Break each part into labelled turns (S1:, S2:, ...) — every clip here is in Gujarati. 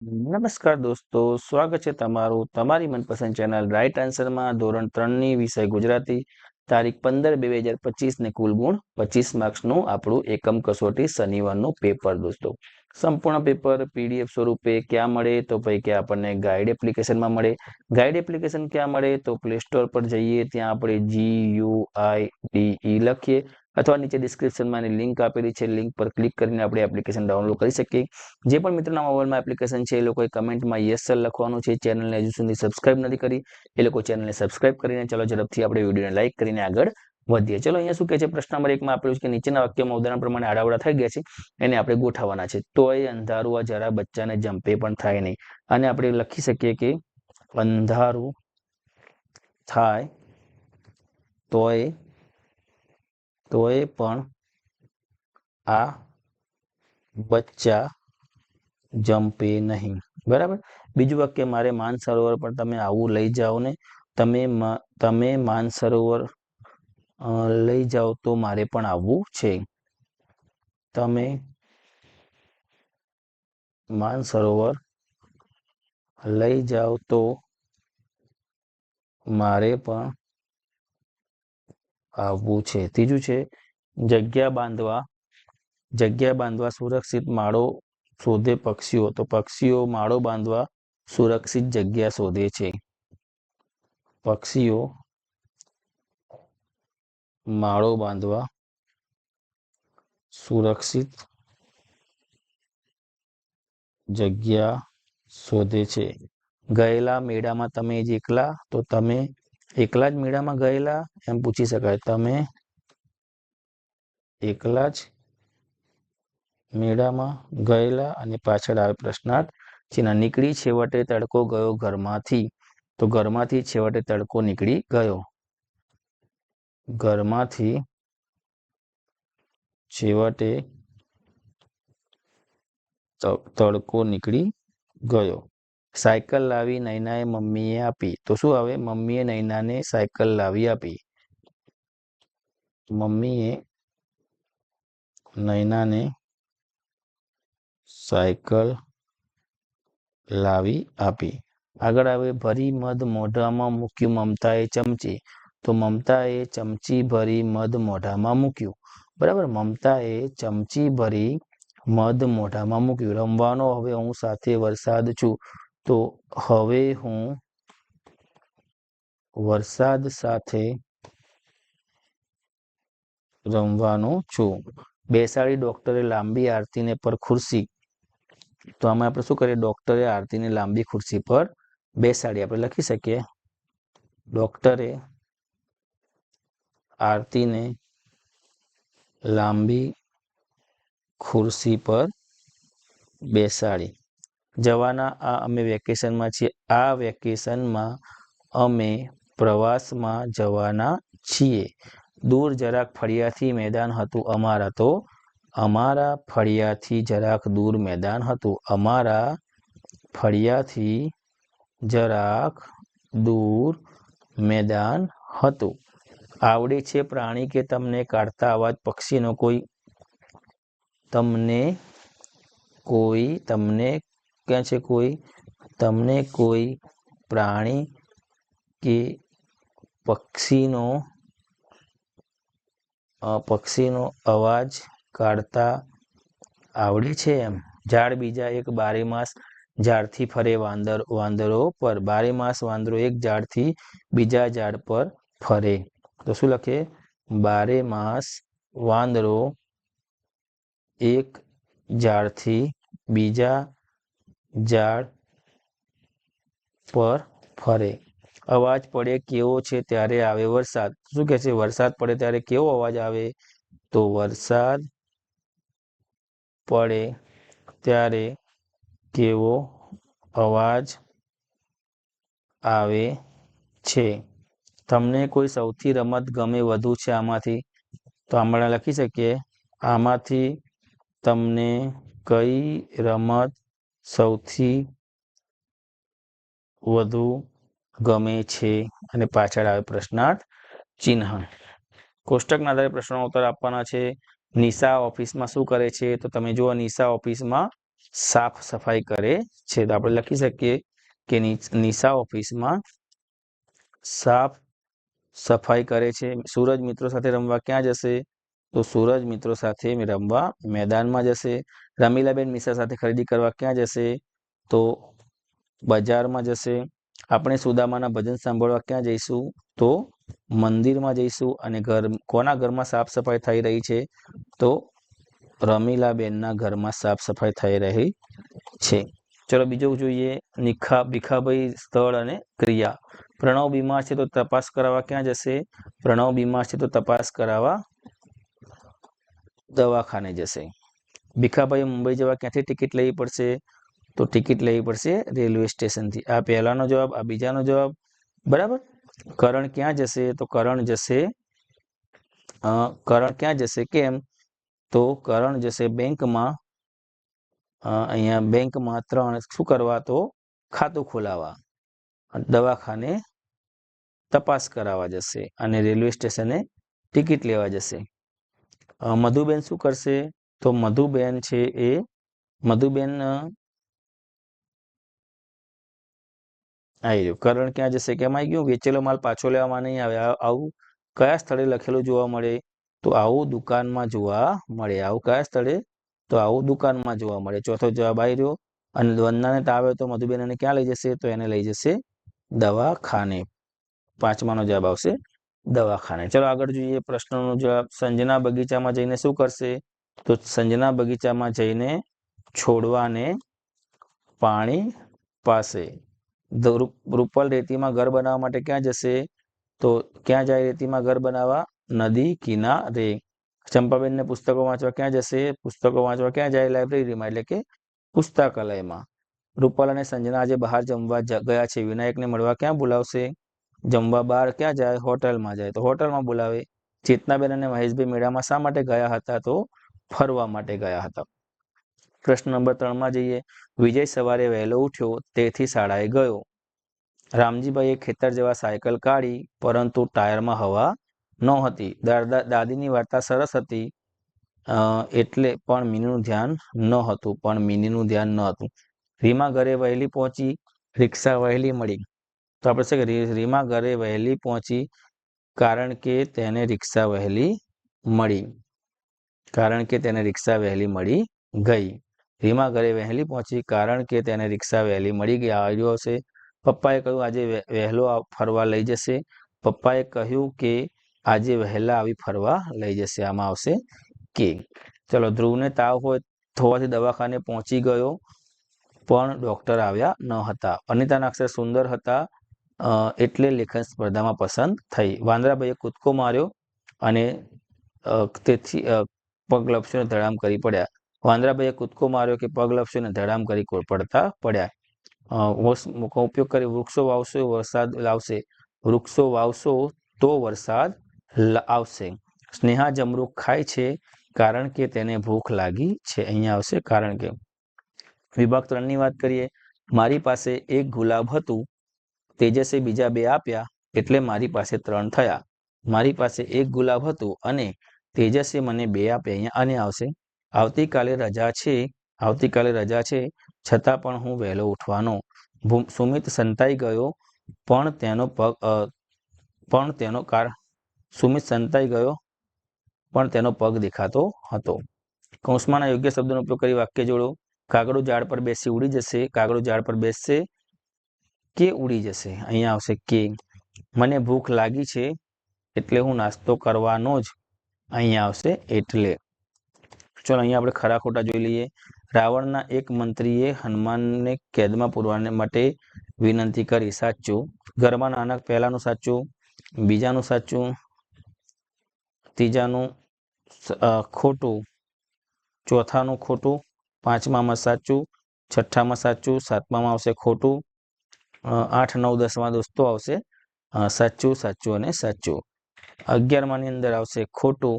S1: નમસ્કાર દોસ્તો, સ્વાગત છે તમારું તમારી મનપસંદ ચેનલ રાઈટ આન્સરમાં ધોરણ ત્રણની વિષય ગુજરાતી, તારીખ પંદર બે હજાર પચીસ ને કુલ ગુણ, પચીસ માર્ક્સનું આપણું એકમ કસોટી શનિવારનું પેપર દોસ્તો. સંપૂર્ણ પેપર પીડીએફ સ્વરૂપે ક્યાં મળે તો ભાઈ કે આપણને ગાઈડ એપ્લિકેશનમાં મળે. ગાઈડ એપ્લિકેશન ક્યાં મળે તો પ્લે સ્ટોર પર જઈએ, ત્યાં આપણે G you I D E લખીએ. અથવા નીચે ડિસ્ક્રિપ્શનમાં એની લિંક આપેલી છે. લિંક પર ક્લિક કરીને આપણે એપ્લિકેશન ડાઉનલોડ કરી શકીએ. જે પણ મિત્રોના મોબાઈલમાં એપ્લિકેશન છે, એ લોકોએ કમેન્ટમાં યસ સર લખવાનું છે. ચેનલને હજુ સુધી સબસ્ક્રાઇબ નથી કરી, એ લોકો ચેનલને સબસ્ક્રાઇબ કરીને ચલો ઝડપથી આપણે વિડીયોને લાઇક કરીને આગળ વધીએ. ચલો અહીંયા શું કહે છે? પ્રશ્ન નંબર એકમાં આપેલું છે કે નીચેના વાક્યમાં ઉદાહરણ પ્રમાણે આડાવડા થઈ ગયા છે, એને આપણે ગોઠવવાના છે. તોય અંધારું આ જરા બચ્ચાને જંપે પણ થાય નહીં. અને આપણે લખી શકીએ કે અંધારું થાય તોય તોય પણ આ બચ્ચા જમ્પે નહીં. બરાબર? બીજું વાક્ય, મારે માનસરોવર પર તમે આવું લઈ જાઓ ને, તમે તમે માનસરોવર લઈ જાઓ તો મારે પણ આવવું છે. તમે માનસરોવર લઈ જાઓ તો મારે પણ આવવું છે. ત્રીજું છે, જગ્યા બાંધવા. જગ્યા બાંધવા સુરક્ષિત માળો શોધે પક્ષીઓ. તો પક્ષીઓ માળો બાંધવા સુરક્ષિત જગ્યા શોધે છે. પક્ષીઓ માળો બાંધવા સુરક્ષિત જગ્યા શોધે છે. ગયેલા મેળામાં તમે જ એકલા, તો તમે એકલા જ મેળામાં ગયેલા એમ પૂછી શકાય. તમે એકલા જ મેળામાં ગયેલા અને પાછળ આવે પ્રશ્નાર્થ જેના નીકળી છેવટે તડકો ગયો ઘરમાંથી. તો ઘરમાંથી છેવટે તડકો નીકળી ગયો. ઘરમાંથી છેવટે તડકો નીકળી ગયો. સાયકલ લાવી નૈનાએ મમ્મીએ આપી. તો શું આવે મમ્મીએ નૈનાને સાયકલ લાવી આપી. મમ્મીએ નૈનાને સાયકલ લાવી આપી. આગળ આવે, ભરી મધ મોઢામાં મૂક્યું. મમતાએ ચમચી. તો મમતાએ ચમચી ભરી મધ મોઢામાં મૂક્યું. બરાબર? મમતાએ ચમચી ભરી મધ મોઢામાં મૂક્યું. રમવાનો હવે હું સાથે વરસાદ છું. તો હવે હું વરસાદ સાથે રમવાનો છું. બેસાડી ડોક્ટરે લાંબી આરતીને પર ખુરશી. તો આમાં આપણે શું કરીએ? ડોક્ટરે આરતીને લાંબી ખુરશી પર બેસાડી. આપણે લખી શકીએ. ડોક્ટરે આરતીને લાંબી ખુરશી પર બેસાડી. જવાના, આ અમે વેકેશનમાં છીએ. આ વેકેશનમાં અમે પ્રવાસમાં જવાના છીએ. દૂર જરાક ફળિયાથી મેદાન હતું અમારા તો. અમારા ફળિયાથી જરાક દૂર મેદાન હતું. અમારા ફળિયાથી જરાક દૂર મેદાન હતું. આવડે છે પ્રાણી કે તમને કાઢતા અવાજ પક્ષીનો કોઈ, તમને કોઈ, તમને ક્યાં છે કોઈ? તમને કોઈ પ્રાણી કે પક્ષીનો પક્ષીનો અવાજ કાઢતા આવડે છે એમ? ઝાડ બીજા એક બારેમાસ ઝાડથી ફરે વાંદર, વાંદરો પર. બારેમાસ વાંદરો એક ઝાડથી બીજા ઝાડ પર ફરે. તો શું લખે? બારેમાસ વાંદરો એક ઝાડથી બીજા ઝાડ પર ફરે. અવાજ પડે કેવો છે ત્યારે આવે વરસાદ. શું કહે છે? વરસાદ પડે ત્યારે કેવો અવાજ આવે? તો વરસાદ પડે ત્યારે કેવો અવાજ આવે છે? તમને કોઈ સૌથી રમત ગમે વધુ છે આમાંથી? તો આપણે લખી શકીએ. આમાંથી તમને કઈ રમત સૌથી વધુ ગમે છે અને પાછળ આવે પ્રશ્નાર્થ ચિહ્ન. કોષ્ટકના આધારે પ્રશ્નો ઉત્તર આપવાના છે. નિશા ઓફિસમાં શું કરે છે? તો તમે જુઓ, નિશા ઓફિસમાં સાફ સફાઈ કરે છે. તો આપણે લખી શકીએ કે નિશા ઓફિસમાં સાફ સફાઈ કરે છે. સૂરજ મિત્રો સાથે રમવા ક્યાં જશે? તો સૂરજ મિત્રો સાથે રમવા મેદાનમાં જશે. રમીલાબેન મિશ્રા સાથે ખરીદી કરવા ક્યાં જશે? તો બજારમાં જશે. આપણે સુદામાના ભજન સાંભળવા ક્યાં જઈશું? તો મંદિરમાં જઈશું અને ઘર, કોના ઘરમાં સાફ સફાઈ થઈ રહી છે? તો રમીલાબેનના ઘરમાં સાફ સફાઈ થઈ રહી છે. ચલો બીજું જોઈએ, નિખા, ભીખાભાઈ સ્થળ અને ક્રિયા. પ્રણવ બીમાર છે તો તપાસ કરાવવા ક્યાં જશે? પ્રણવ બીમાર છે તો તપાસ કરાવવા દવાખાને જશે. ભીખાભાઈ મુંબઈ જવા ક્યાંથી ટિકિટ લેવી પડશે? તો ટિકિટ લેવી પડશે રેલવે સ્ટેશનથી. આ પહેલાનો જવાબ, આ બીજાનો જવાબ. બરાબર? કરણ ક્યાં જશે? તો કરણ જશે કરણ ક્યાં જશે? કેમ? તો કરણ જશે બેંકમાં અહીંયા બેંકમાં ત્રણ શું કરવા? તો ખાતું ખોલાવવા. દવાખાને તપાસ કરાવવા જશે અને રેલવે સ્ટેશને ટિકિટ લેવા જશે. મધુબેન શું કરશે? તો મધુબેન છે એ. મધુબેન આવી રહ્યું. કરણ ક્યાં જશે? કેમ આવી ગયું? વેચેલો માલ પાછો લેવામાં નહીં આવે. આવું કયા સ્થળે લખેલું જોવા મળે? તો આવું દુકાનમાં જોવા મળે. આવું કયા સ્થળે? તો આવું દુકાનમાં જોવા મળે. ચોથો જવાબ આવી રહ્યો. અને વંદનાને તાવ આવે તો મધુબેન એને ક્યાં લઈ જશે? તો એને લઈ જશે દવાખાને. પાંચમાનો જવાબ આવશે દવાખાને. ચલો આગળ જોઈએ પ્રશ્નનો જવાબ. સંજના બગીચામાં જઈને શું કરશે? તો સંજના બગીચામાં જઈને છોડવાને પાણી પાસે રૂપલ રેતીમાં ઘર બનાવવા માટે ક્યાં જશે? તો ક્યાં જાય રેતીમાં ઘર બનાવવા? નદી, કિનારે. ચંપાબેનને પુસ્તકો વાંચવા ક્યાં જશે? પુસ્તકો વાંચવા ક્યાં જાય? લાઇબ્રેરીમાં, એટલે કે પુસ્તકાલયમાં. રૂપલ અને સંજના આજે બહાર જમવા ગયા છે. વિનાયકને મળવા ક્યાં બોલાવશે? જમવા બહાર ક્યાં જાય? હોટલમાં જાય. તો હોટલમાં બોલાવે. ચેતનાબેન અને મહેશભાઈ મેળામાં શા માટે ગયા હતા? તો ફરવા માટે ગયા હતા. પ્રશ્ન નંબર ત્રણમાં જઈએ. વિજય સવારે વહેલો ઉઠ્યો, તેથી શાળાએ ગયો. રામજીભાઈએ ખેતર જેવા સાયકલ કાઢી, પરંતુ ટાયરમાં હવા નહોતી. દાદીની વાર્તા સરસ હતી એટલે પણ મિનીનું ધ્યાન ન હતું, પણ મિનીનું ધ્યાન ન હતું. રીમા ઘરે વહેલી પહોંચી, રિક્ષા વહેલી મળી. તો આપણે છે કે રીમા ઘરે વહેલી પહોંચી, કારણ કે તેને રિક્ષા વહેલી મળી. કારણ કે તેને રિક્ષા વહેલી મળી ગઈ. રીમા ઘરે વહેલી પહોંચી કારણ કે તેને રિક્ષા વહેલી મળી ગઈ. આવ્યો હશે. પપ્પાએ કહ્યું, આજે વહેલો ફરવા લઈ જશે. પપ્પાએ કહ્યું કે, આજે વહેલા આવી ફરવા લઈ જશે. આમાં આવશે કે. ચલો, ધ્રુવને તાવ હોય થવાથી દવાખાને પહોંચી ગયો, પણ ડોક્ટર આવ્યા ન હતા. અનિતાના અક્ષર સુંદર હતા એટલે લેખન સ્પર્ધામાં પસંદ થઈ. વાંદરાભાઈએ કૂદકો માર્યો અને તેથી પગ લપસીને ધડામ કરી પડ્યા. વાંદરાભાઈએ કૂદકો માર્યો કે પગ લપસીને ધડામ કરી પડતા પડ્યા. નો ઉપયોગ કરી વૃક્ષો વાવશો વરસાદ લાવશે. વૃક્ષો વાવશો તો વરસાદ આવશે. સ્નેહા જમરૂખ ખાય છે કારણ કે તેને ભૂખ લાગી છે. અહીંયા આવશે કારણ કે. વિભાગ ત્રણની વાત કરીએ. મારી પાસે એક ગુલાબ હતું. તેજસે બીજા બે આપ્યા. એટલે મારી પાસે ત્રણ થયા. મારી પાસે એક ગુલાબ હતું અને તેજસે મને બે આપે, અહીંયા અને આવશે. આવતીકાલે રજા છે, આવતીકાલે રજા છે, છતાં પણ હું વહેલો ઉઠવાનો. સુમિત સંતાઈ ગયો, પણ તેનો પગ પણ તેનો કાર, સુમિત સંતાઈ ગયો, પણ તેનો પગ દેખાતો હતો. કૌંસમાંના યોગ્ય શબ્દનો ઉપયોગ કરી વાક્ય જોડો. કાગડો ઝાડ પર બેસી ઉડી જશે, કાગડો ઝાડ પર બેસશે કે ઉડી જશે? અહીંયા આવશે કે. મને ભૂખ લાગી છે, એટલે હું નાસ્તો કરવાનો જ અહીંયા આવશે એટલે. ચલો, અહીંયા આપણે ખરા ખોટા જોઈ લઈએ. રાવણના એક મંત્રીએ હનુમાનને કેદમાં પૂરવાને માટે વિનંતી કરી, સાચું. ઘરમાં નાનક પહેલાનું સાચું, બીજાનું સાચું, ત્રીજાનું ખોટું, ચોથાનું ખોટું, પાંચમામાં સાચું, છઠ્ઠામાં સાચું, સાતમામાં આવશે ખોટું આઠ, નવ, દસમાં દોસ્તો આવશે સાચું સાચું અને સાચું. અગિયારમાની અંદર આવશે ખોટું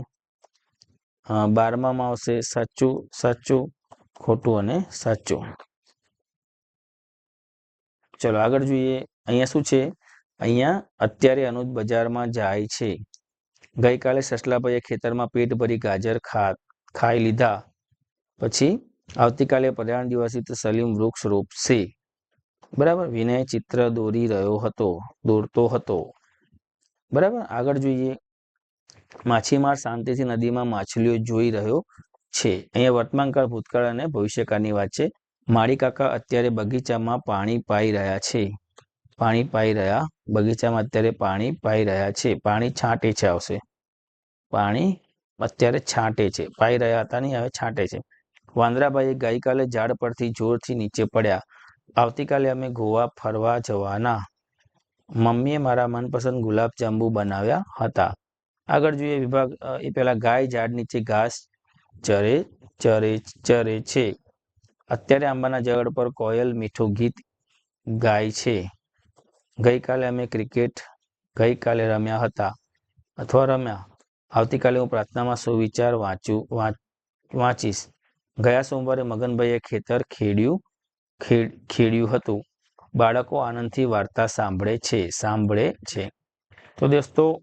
S1: બારમામાં આવશે સાચું સાચું, ખોટું અને સાચું. ચલો આગળ જોઈએ, અહીંયા શું છે? અહીંયા અત્યારે અનુજ બજારમાં જાય છે. ગઈકાલે સસલાભાઈએ ખેતરમાં પેટ ભરી ગાજર ખા, ખાઈ લીધા. પછી આવતીકાલે પર્યાવરણ દિવસે સલીમ વૃક્ષ રોપશે. બરાબર? વિનય ચિત્ર દોરી રહ્યો હતો, દોરતો હતો. બરાબર? આગળ જોઈએ. માછીમાર શાંતિથી નદીમાં માછલીઓ જોઈ રહ્યો છે. અહીંયા વર્તમાનકાળ, ભૂતકાળ અને ભવિષ્યકાળની વાત છે. માળી કાકા અત્યારે બગીચામાં પાણી પાઈ રહ્યા છે. પાણી પાઈ રહ્યા. બગીચામાં અત્યારે પાણી પાઈ રહ્યા છે. પાણી છાંટે છે આવશે. પાણી અત્યારે છાંટે છે. પાઈ રહ્યા હતા નહીં, હવે છાંટે છે. વાંદરાભાઈ ગઈકાલે ઝાડ પરથી જોરથી નીચે પડ્યા. આવતીકાલે અમે ગોવા ફરવા જવાના. મમ્મીએ મારા મનપસંદ ગુલાબજાંબુ બનાવ્યા હતા. આગળ જોઈએ વિભાગ એ પહેલાં ગાય ઝાડ નીચે ઘાસ ચરે ચરે ચરે છે. અત્યારે આંબાના ઝાડ પર કોયલ મીઠું ગીત ગાય છે. ગઈકાલે અમે ક્રિકેટ ગઈકાલે રમ્યા હતા. અથવા રમ્યા. આવતીકાલે હું પ્રાર્થનામાં સુવિચાર વાંચું, વાંચ- વાંચીશ. ગયા સોમવારે મગનભાઈએ ખેતર ખેડ્યું, ખેડ- ખેડ્યું હતું. બાળકો આનંદથી વાર્તા સાંભળે છે સાંભળે છે. તો દોસ્તો,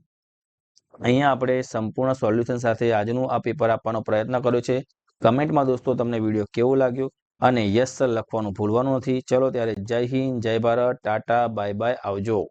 S1: અહીંયા આપણે સંપૂર્ણ સોલ્યુશન સાથે આજનું આ પેપર આપવાનો પ્રયત્ન કર્યો છે. કમેન્ટમાં દોસ્તો તમને વીડિયો કેવો લાગ્યો? અને યસ સર લખવાનું ભૂલવાનું નથી. ચલો ત્યારે જય હિન્દ, જય ભારત, ટાટા, બાય બાય, આવજો.